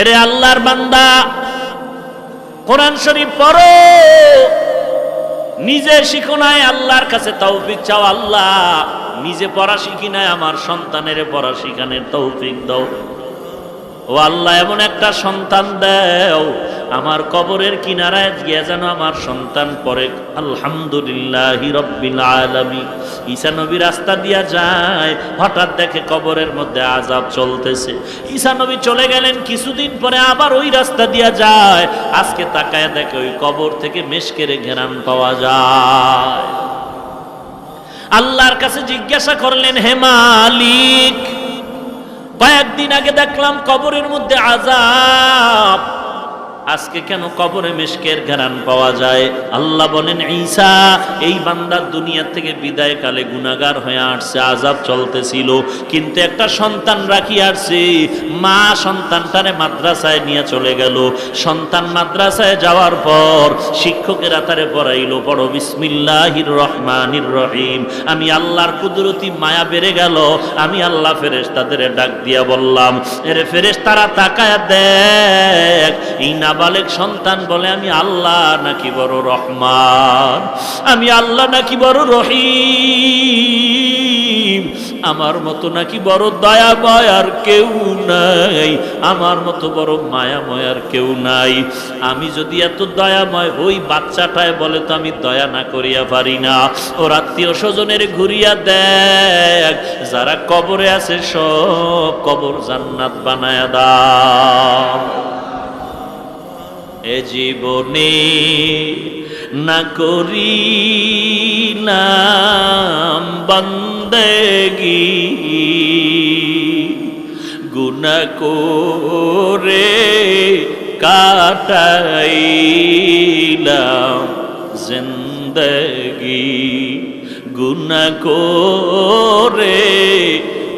এরে আল্লাহর বান্দা, কোরআন শরীফ পড়ো। নিজে শিখো নাই, আল্লাহর কাছে তৌফিক চাও, আল্লাহ নিজে পড়া শিখি নাই, আমার সন্তানের পড়া শিখানের তৌফিক দাও। ও আল্লাহ, এমন একটা সন্তান দেও আমার কবরের কিনারায় গিয়ে যেন আমার সন্তান পরে আলহামদুলিল্লাহ রব্বিল আলামিন। ঈসা নবী রাস্তা দিয়া যায়, হঠাৎ দেখে কবরের মধ্যে আজাব চলতেছে। ঈসা নবী চলে গেলেন, কিছুদিন পরে আবার ওই রাস্তা দিয়া যায়। আজকে তাকায় দেখে ওই কবর থেকে মেশকেরে ঘেরান পাওয়া যায়। আল্লাহর কাছে জিজ্ঞাসা করলেন, হে মালিক, কয়েকদিন আগে দেখলাম কবরের মধ্যে আজাব আজকে কেন কবরে মেশকের ঘেরান পাওয়া যায়? আল্লাহ বলেন, ঈসা, এই বান্দার দুনিয়া থেকে বিদায় কালে গুনাগার হয়ে আসছে আজাব চলতেছিল। কিন্তু একটা সন্তান রাখি আসছে। মা সন্তানটারে মাদ্রাসায় নিয়ে চলে গেল। সন্তান মাদ্রাসায় যাওয়ার পর শিক্ষকেরা তারে পড়াইলো, পড়ো, বিসমিল্লাহির রহমানির রহিম। আমি আল্লাহর কুদরতি মায়া বেড়ে গেল। আমি আল্লাহ ফেরেশ তাদের ডাক দিয়া বললাম, এরে ফেরেশ তারা তাকায় দেখ নাবালেক সন্তান বলে, আমি আল্লাহ নাকি বড় রহমান? আমি আল্লাহ নাকি বড় রহিম? আমার মতো নাকি বড় দয়াময় আর কেউ নাই? আমার মতো বড় মায়াময় আর কেউ নাই? আমি যদি এত দয়াময় ওই বাচ্চাটায় বলে তো আমি দয়া না করিয়া পারি না। ওর আত্মীয় স্বজনের ঘুরিয়া দেখ, যারা কবরে আছে, সব কবর জান্নাত বানায়া দাও। এ জীবনে না করি নাম বন্দেগি। গুনা করে কাটাইলাম জিন্দগি। গুনা করে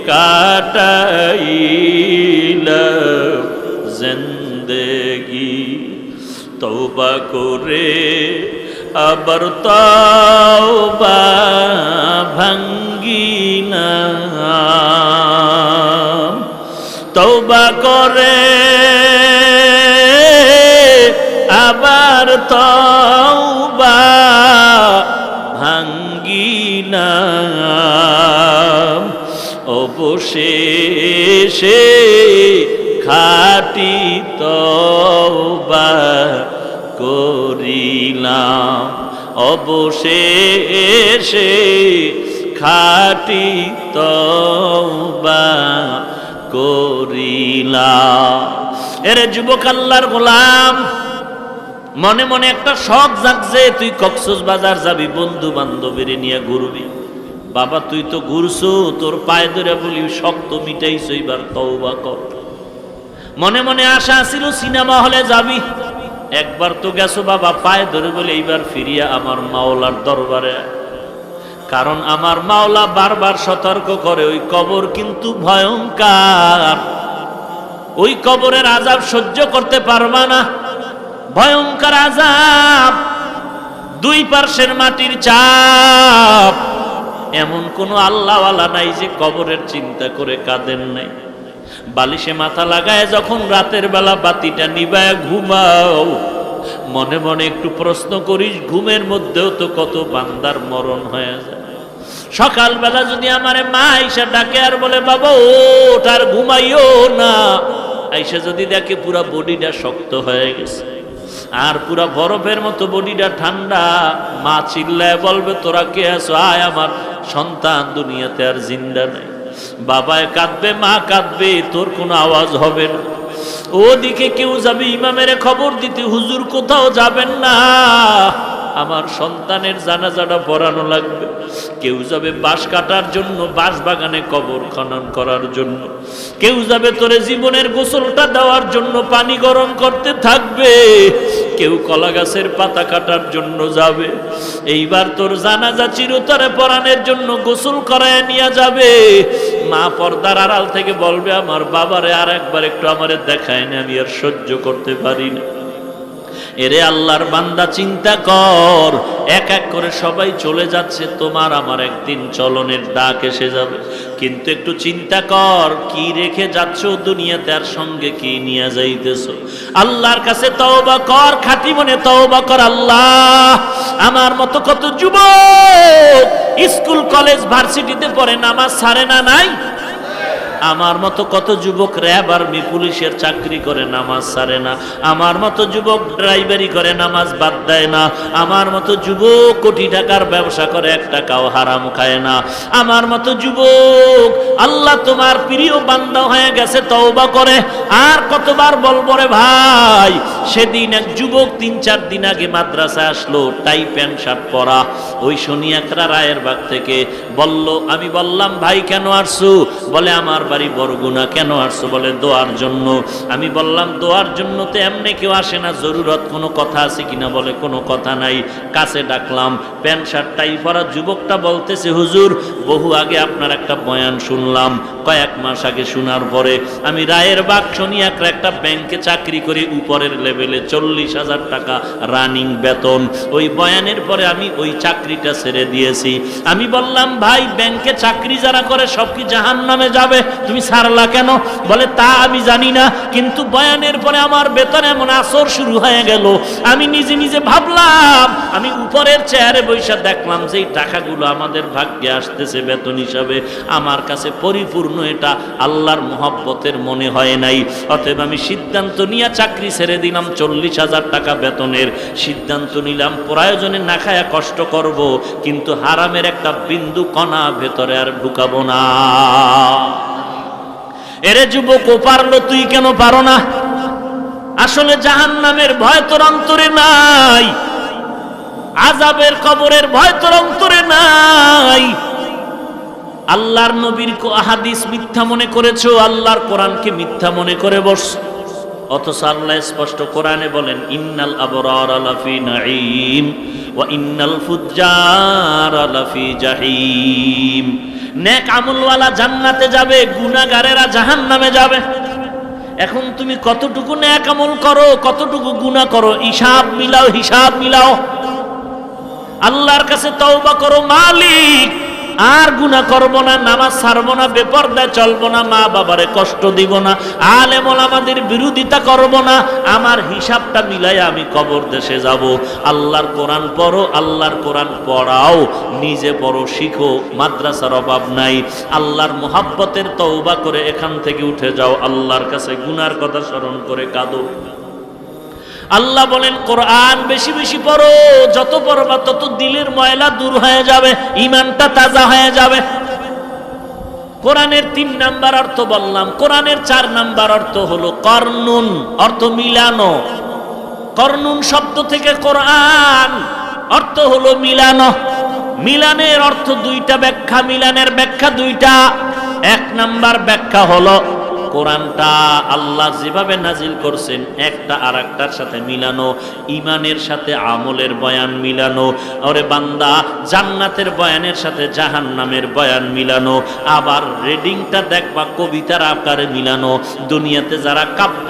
কাটাইলাম জিন্দগি। তৌবা করে আবার তৌবা ভাঙ্গি না তৌবা করে আবার তৌবা ভাঙ্গি না অবশেষে খাটি তৌবা করিলাম। অবশেষে খাটি তৌবা করিলাম। এরে যুবক আল্লাহর গোলাম, মনে মনে একটা শখ জাগছে, তুই কক্সস বাজার যাবি বন্ধু বান্ধবের নিয়ে ঘুরবি। বাবা, তুই তো ঘুরছো, তোর পায়ে ধরে বলি, শক্ত মিটাইছ, এবার তওবা কর। মনে মনে আশা ছিল সিনেমা হলে যাবি। একবার তো গেছো বাবা, পায়ে ধরে বলে এইবার ফিরিয়া আমার মাওলার দরবারে। কারণ আমার মাওলা বারবার সতর্ক করে, ওই কবর কিন্তু ভয়ঙ্কর। ওই কবরের আজাব সহ্য করতে পারবা না। ভয়ঙ্কর আজাব দুই পার্শ্বের মাটির চাপ। এমন কোনো আল্লাহওয়ালা নাই যে কবরের চিন্তা করে কাঁদেন নাই। বালিশে মাথা লাগায় যখন রাতের বেলা বাতিটা নিবায় ঘুমাও। মনে মনে একটু প্রশ্ন করিস, ঘুমের মধ্যেও তো কত বান্দার মরণ হয়ে যায়। সকালবেলা যদি আমার মা আইসা ডাকে আর বলে, বাবা, ওঠ আর ঘুমাইও না। আইসা যদি দেখে পুরা বডিটা শক্ত হয়ে গেছে। আর পুরা বরফের মতো বডিটা ঠান্ডা। মা চিল্লায় বলবে, তোরা কে আছো? আয় আমার সন্তান, দুনিয়াতে আর জিন্দা নেই। বাবায় কাঁদবে, মা কাঁদবে, তোর কোনো আওয়াজ হবে না। ওদিকে কেউ যাবে, ইমামের খবর দিতে, হুজুর কোথাও যাবেন না। আমার সন্তানের জানাজাটা পড়ানো লাগবে। কেউ যাবে বাঁশ কাটার জন্য, বাঁশ বাগানে কবর খনন করার জন্য। কেউ যাবে তোরে জীবনের গোসলটা দেওয়ার জন্য, পানি গরম করতে থাকবে। কেউ কলা গাছের পাতা কাটার জন্য যাবে। এইবার তোর জানাজা চিরতরে পরানের জন্য গোসল করায় নিয়ে যাবে। মা পর্দার আড়াল থেকে বলবে, আমার বাবারে আর একবার একটু আমারে দেখায় না, আমি আর সহ্য করতে পারি না। এরে আল্লাহর বান্দা, চিন্তা কর। এক এক করে সবাই চলে যাচ্ছে, তোমার আমার একদিন চলনের ডাক এসে যাবে। কিন্তু একটু চিন্তা কর, কি রেখে যাচ্ছ দুনিয়াতে আর সঙ্গে কি নিয়ে যাইতেছ? আল্লাহর কাছে তওবা কর, খাঁটি মনে তওবা কর, আল্লাহ, আমার মতো কত যুবক স্কুল, কলেজ, ভার্সিটিতে পড়ে নামাজ ছাড়ে না নাই? আমার মতো কত যুবক র্যাব আর্মি পুলিশের চাকরি করে, নামাজ সারে না। আমার মতো যুবক ড্রাইভারি করে, নামাজ বাদ দেয় না। আমার মতো যুবক কোটি টাকার ব্যবসা করে, এক টাকাও হারাম খায় না। আমার মতো যুবক, আল্লাহ তোমার প্রিয় বান্দা হয়ে গেছে, তওবা করে। আর কতবার বলব রে ভাই সেদিন এক যুবক তিন চার দিন আগে মাদ্রাসা আসলো, টাই প্যান্ট, শার্ট পরা। ওই শনিয়াকরা রায়ের বাগ থেকে বলল, আমি বললাম, ভাই, কেন আসছো? বলে, আমার বাড়ি বরগুনা কেন আসছো? বলে, দোয়ার জন্য। আমি বললাম, দোয়ার জন্য তো এমনি কেউ আসে না, জরুরত কোনো কথা আছে কিনা? বলে, কোনো কথা নাই। কাছে ডাকলাম, প্যান্ট, শার্ট, টাই পরা যুবকটা বলতেছে, হুজুর, বহু আগে আপনার একটা বয়ান শুনলাম, কয়েক মাস আগে শোনার পরে। আমি রায়ের বাগ, শনিয়াকরা একটা ব্যাংকে চাকরি করি উপরের লেভেলে চল্লিশ হাজার টাকা রানিং বেতন। ওই বয়ানের পরে আমি ওই চাকরিটা ছেড়ে দিয়েছি। আমি বললাম, ভাই ব্যাংকে চাকরি যারা করে সব কি জাহান নামে যাবে? তুমি ছাড়লা কেন? বলে, তা আমি জানি না। কিন্তু বয়ানের পরে আমার বেতন এমন আসর শুরু হয়ে গেল। আমি নিজে নিজে ভাবলাম, আমি উপরের চেয়ারে বৈশা দেখলাম যে এই টাকাগুলো আমাদের ভাগ্যে আসতেছে বেতন হিসাবে। আমার কাছে পরিপূর্ণ এটা আল্লাহর মহব্বতের মনে হয় নাই। অতএব আমি সিদ্ধান্ত নিয়ে চাকরি ছেড়ে দিলাম। চল্লিশ হাজার টাকা বেতনের সিদ্ধান্ত নিলাম। প্রয়োজনে না খায়া কষ্ট করব, কিন্তু হারামের একটা বিন্দু কণা ভেতরে আর ঢুকাবো না। এরে যুবক, ও পারল তুই কেন পারো না? আসলে জাহান নামের ভয় তোর অন্তরে নাই। আজাবের কবরের ভয় তোর অন্তরে নাই। আল্লাহর নবীর কো- হাদিস মিথ্যা মনে করেছ, আল্লাহর কোরআনকে মিথ্যা মনে করে বস অথচ আল্লাহ স্পষ্ট কোরআনে বলেন, ইন্নাল আবরার লাফি নাঈম ওয়া ইন্নাল ফুজ্জার লাফি জাহিম। নেক আমলওয়ালা জান্নাতে যাবে, গুনাহগারেরা জাহান্নামে যাবে। এখন তুমি কতটুকু নেক আমল করো, কতটুকু গুনাহ করো, হিসাব মিলাও হিসাব মিলাও। আল্লাহর কাছে তওবা করো, মালিক আর গুনা করব না, নামাজ ছাড়বো না, বেপর্দায় চলবো না, মা বাবারে কষ্ট দিব না আলেমল আমাদের বিরোধিতা করব না, আমার হিসাবটা মিলাই আমি কবর দেশে যাব। আল্লাহর কোরআন পড়ো, আল্লাহর কোরআন পড়াও, নিজে পড়ো, শিখো, মাদ্রাসার অভাব নাই। আল্লাহর মোহাব্বতের তওবা করে এখান থেকে উঠে যাও, আল্লাহর কাছে গুনার কথা স্মরণ করে কাঁদো। আল্লাহ বলেন, কোরআন বেশি বেশি পড়ো, যত পড়বা তত দিলের ময়লা দূর হয়ে যাবে ইমানটা তাজা হয়ে যাবে। কোরআনের তিন নাম্বার অর্থ বললাম, কোরআনের চার নাম্বার অর্থ হলো কর্নুন অর্থ মিলানো। কর্নুন শব্দ থেকে কোরআন, অর্থ হলো মিলানো। মিলানের অর্থ দুইটা ব্যাখ্যা, মিলানের ব্যাখ্যা দুইটা। এক নাম্বার ব্যাখ্যা হলো কোরআনটা আল্লাহ যেভাবে নাজিল করছেন, একটা আর একটার সাথে মিলানো ইমানের সাথে আমলের বয়ান মিলানো, ওরে বান্দা, জান্নাতের বয়ানের সাথে জাহান নামের বয়ান মিলানো, আবার রেডিংটা দেখবা কবিতার আকারে মিলানো, দুনিয়াতে যারা কাব্য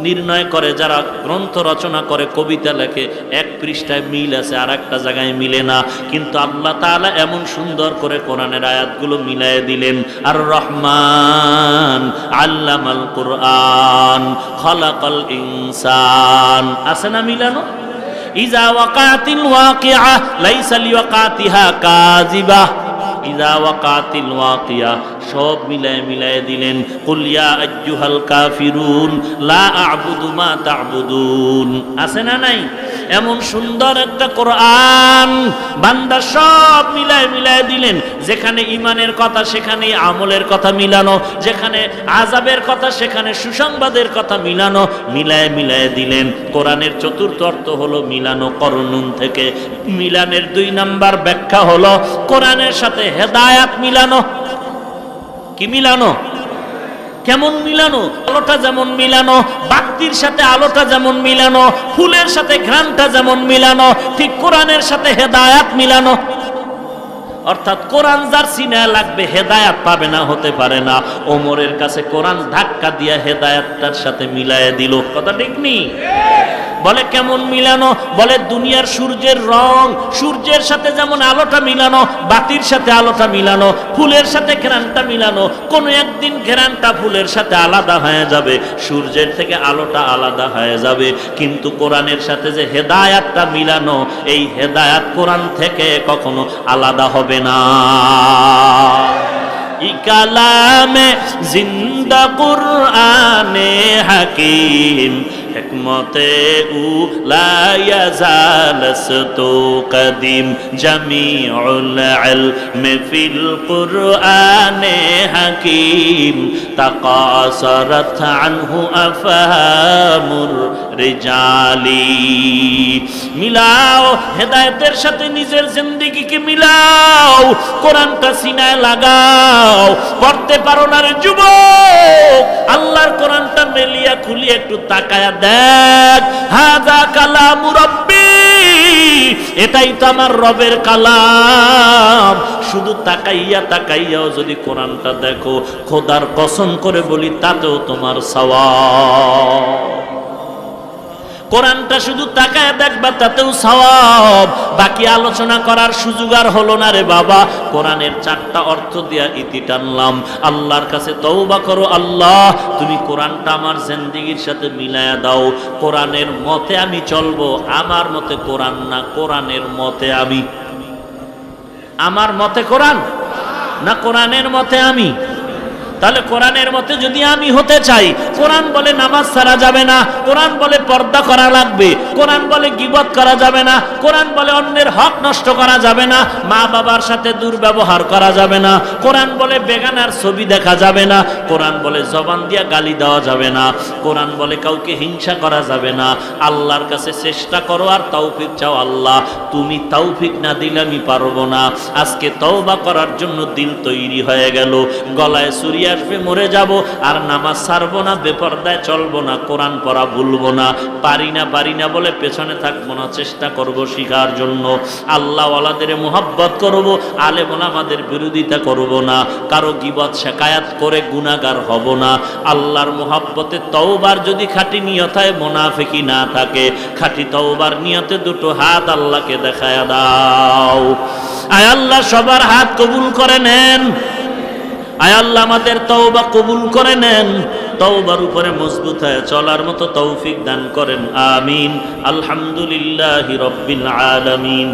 নির্ণয় করে, যারা গ্রন্থ রচনা করে, কবিতা লেখে, এক পৃষ্ঠায় মিল আছে আর একটা জায়গায় মিলে না। কিন্তু আল্লাহ তাআলা এমন সুন্দর করে কোরআনের আয়াতগুলো মিলায়ে দিলেন। আর রহমান আল্লামাল কোরআন, খলাকল ইনসান। আছে না মিলানো? ইজা ওয়াকাতিল ওয়াকিআ লাইসা লিওয়াকাতিহা কাযিবা। ইজা ওয়াকাতিল ওয়াকিয়া সব মিলায় মিলায় দিলেন, কুল ইয়া আইয়ুহাল কাফিরুন, লা আ'বুদু মা তা'বুদুন। আছে না নাই? এমন সুন্দর একটা কোরআন বান্দা সব মিলায় মিলায় দিলেন, যেখানে ইমানের কথা সেখানে আমলের কথা মিলানো, যেখানে আজাবের কথা, সেখানে সুসংবাদের কথা মিলানো, মিলায় মিলায় দিলেন। কোরআনের চতুর্থ অর্থ হলো মিলানো করণুন থেকে। মিলানের দুই নাম্বার ব্যাখ্যা হলো, কোরআনের সাথে হেদায়াত মিলানো। কি মিলানো? কেমন মিলানো? আলোটা যেমন মিলানো, বাক্তির সাথে আলোটা যেমন মিলানো, ফুলের সাথে ঘ্রাণটা যেমন মিলানো, ঠিক কোরআনের সাথে হেদায়াত মিলানো। অর্থাৎ কোরআন যার সিনে লাগবে, হেদায়াত পাবে না, হতে পারে না। ওমরের কাছে কোরআন ধাক্কা দিয়া হেদায়াতটার সাথে মিলায় দিল। কথা ঠিক নি বলে কেমন মিলানো? বলে দুনিয়ার সূর্যের রং, সূর্যের সাথে যেমন আলোটা মিলানো, বাতির সাথে আলোটা মিলানো, ফুলের সাথে ঘেরানটা মিলানো, কোনো একদিন ঘেরানটা ফুলের সাথে আলাদা হয়ে যাবে, সূর্যের থেকে আলোটা আলাদা হয়ে যাবে। কিন্তু কোরআনের সাথে যে হেদায়াতটা মিলানো, এই হেদায়াত কোরআন থেকে কখনো আলাদা হবে না। ই কালামে জিন্দা কুরআনে হাকিম حكمته أو لا يزال ستو قديم جميع العلم في القرآن حكيم تقاصرت عنه أفهام রিজালি মিলাও, হেদায়েতের সাথে নিজের জিন্দেগিকে মিলাও, কোরআনটা সিনায় লাগাও। পড়তে পারো না রে যুবক, আল্লাহর কোরআনটা মেলিয়া খুলিয়ে একটু তাকায়া দেখ। হাজা কালাম রব্বি, এটাই তো আমার রবের কালাম। শুধু তাকাইয়া তাকাইয়াও যদি কোরআনটা দেখো, খোদার কসম করে বলি, তাতেও তোমার সওয়াব। কোরআনটা শুধু তাকায় দেখবা, তাতেও সওয়াব। বাকি আলোচনা করার সুযোগ আর হলো না রে বাবা। কোরআনের চারটা অর্থ দিয়া ইতি টানলাম। আল্লাহর কাছে তওবা করো, আল্লাহ, তুমি কোরআনটা আমার জিন্দেগির সাথে মিলায়া দাও। কোরআনের মতে আমি চলবো, আমার মতে কোরআন না, কোরআনের মতে আমি। আমার মতে কোরআন না কোরআনের মতে আমি? তাহলে কোরআনের মতে যদি আমি হতে চাই, কোরআন বলে নামাজ ছাড়া যাবে না। কোরআন বলে পর্দা করা লাগবে। কোরআন বলে গিবত করা যাবে না, কোরআন বলে অন্যের হক নষ্ট করা যাবে না, মা বাবার সাথে দুর্ব্যবহার করা যাবে না, কোরআন বলে বেগানার ছবি দেখা যাবে না, কোরআন বলে জবান দিয়া গালি দেওয়া যাবে না, কোরআন বলে কাউকে হিংসা করা যাবে না, আল্লাহর কাছে চেষ্টা করো আর তৌফিক চাও আল্লাহ, তুমি তৌফিক না দিলে আমি পারব না, আজকে তওবা করার জন্য দিল তৈরি হয়ে গেল, গলায় সুরি আসবে মরে যাব, আর নামাজ ছাড়বো না, বেপর্দায় চলবো না, কোরআন পড়া ভুলবো না পারি না পারি না বলে পেছনে থাকব না, চেষ্টা করব শিখার জন্য। আল্লাহ ওয়ালাদের মোহাব্বত করব আলেমন আমাদের বিরোধিতা করব না। কারও গিবত শেকায়াত করে গুনাগার হব না। আল্লাহর মোহাব্বতে তওবার যদি খাঁটি নিয়ত হয় মোনাফেকি না থাকে। খাঁটি তওবার নিয়তে দুটো হাত আল্লাহকে দেখায় দাও। আয় আল্লাহ, সবার হাত কবুল করে নেন। আয় আল্লাহ, আমাদের তওবা কবুল করে নেন। তওবার উপরে মজবুত হয়ে চলার মতো তৌফিক দান করেন আমিন। আলহামদুলিল্লাহ রব্বিল আলামিন।